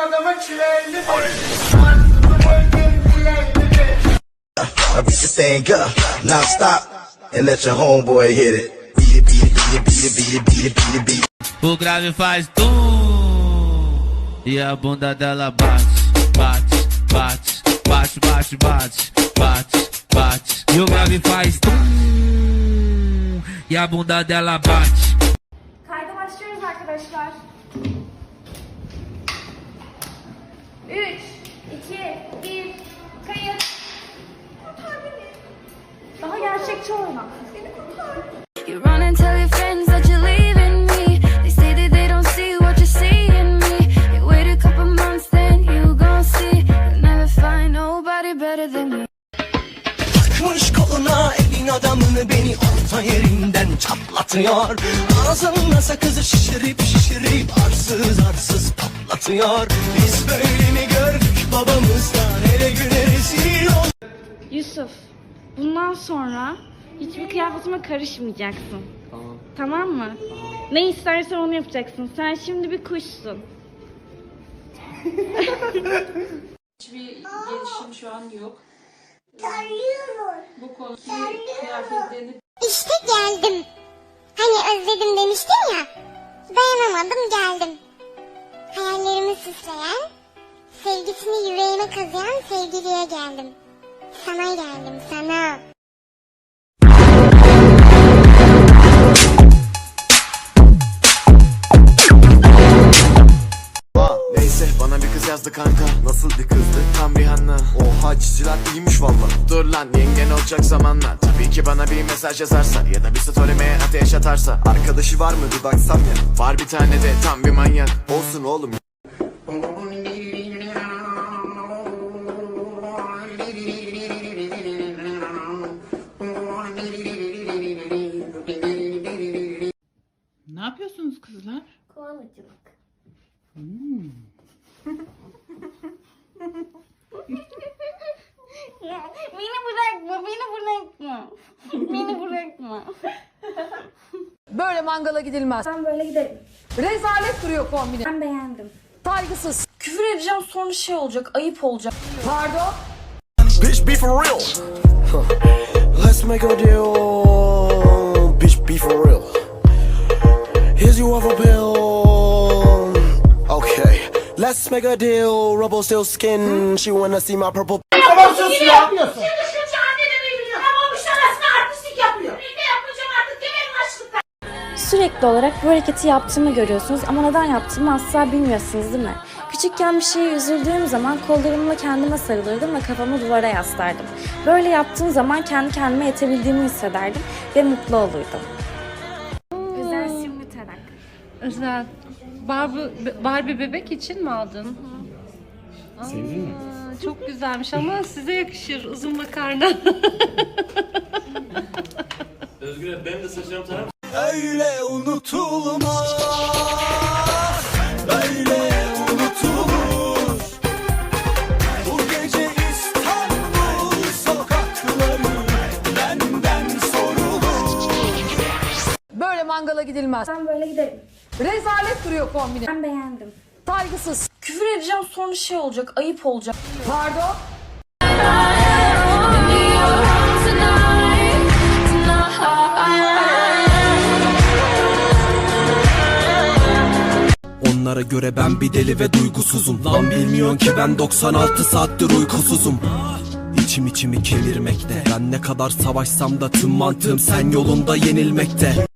I beat this thing up, stop, and let your homeboy hit it, beat it, beat it, beat it, beat it, beat it, beat it, beat it. O grave faz tum e a bunda dela bate, bate, bate, bate, bate, bate, bate, bate. E o grave faz tum e a bunda dela bate. 3, 2, 1, kayıt. Kurtar beni. Daha gerçekçi oyna. Beni kurtar. You run and tell your friends that you're leaving me. They say that they don't see what you see in me. You wait a couple months, then you gon' see. You'll never find nobody better than me. Takmış koluna elin adamını beni orta yerinden çatlatıyor Ağzında sakızı şişirip şişirip arsız arsız patlatıyor Biz böyle mi gördük babamızdan hele güne rezil Yusuf, bundan sonra hiçbir kıyafetime karışmayacaksın. Tamam. Tamam mı? Ne istersen onu yapacaksın. Sen şimdi bir kuşsun. Hiçbir gelişim şu an yok. Bu konudaki kıyafetlerini İşte geldim. Hani özledim demiştin ya. Dayanamadım geldim. Hayallerimi süsleyen, sevgisini yüreğime kazıyan sevgiliye geldim. Sana geldim sana. Oha çiziler iyiymiş valla Dur lan yengen olacak zamanla Tabii ki bana bir mesaj yazarsa Ya da bir story'me ateş atarsa. Arkadaşı var mı? Bir baksam ya. Var bir tane de tam bir manyak. Olsun oğlum. Ne yapıyorsunuz kızlar? Kovalacılık. ya, beni bırakma, beni bırakma. beni bırakma. Böyle mangala gidilmez. Ben böyle giderim. Rezalet duruyor kombine. Ben beğendim. Saygısız. Küfür edeceğim sonra şey olacak, ayıp olacak. Pardon. Bitch be for real Let's make a deal Bitch be for real Here's your other pill Okay Let's make a deal Rubble still skin She wanna see my purple Tamam sus ne yapıyorsun? Sürekli olarak bu hareketi yaptığımı görüyorsunuz ama neden yaptığımı asla bilmiyorsunuz değil mi? Küçükken bir şeye üzüldüğüm zaman kollarımla kendime sarılırdım ve kafamı duvara yaslardım. Böyle yaptığım zaman kendi kendime yetebildiğimi hissederdim ve mutlu olurdum. Özel simli tarak. Özel. Barbie, Barbie bebek için mi aldın? Sevdin mi? Çok güzelmiş ama size yakışır uzun makarna. Öyle unutulmaz Öyle unutulur Bu gece İstanbul sokakları Benden sorulur Böyle mangala gidilmez. Ben böyle giderim. Rezalet duruyor kombine. Ben beğendim. Saygısız. Küfür edeceğim sonra şey olacak, ayıp olacak. Pardon. Onlara göre ben bir deli ve duygusuzum. Lan bilmiyorsun ki ben 96 saattir uykusuzum. İçim içimi kemirmekte. Ben ne kadar savaşsam da tüm mantığım sen yolunda yenilmekte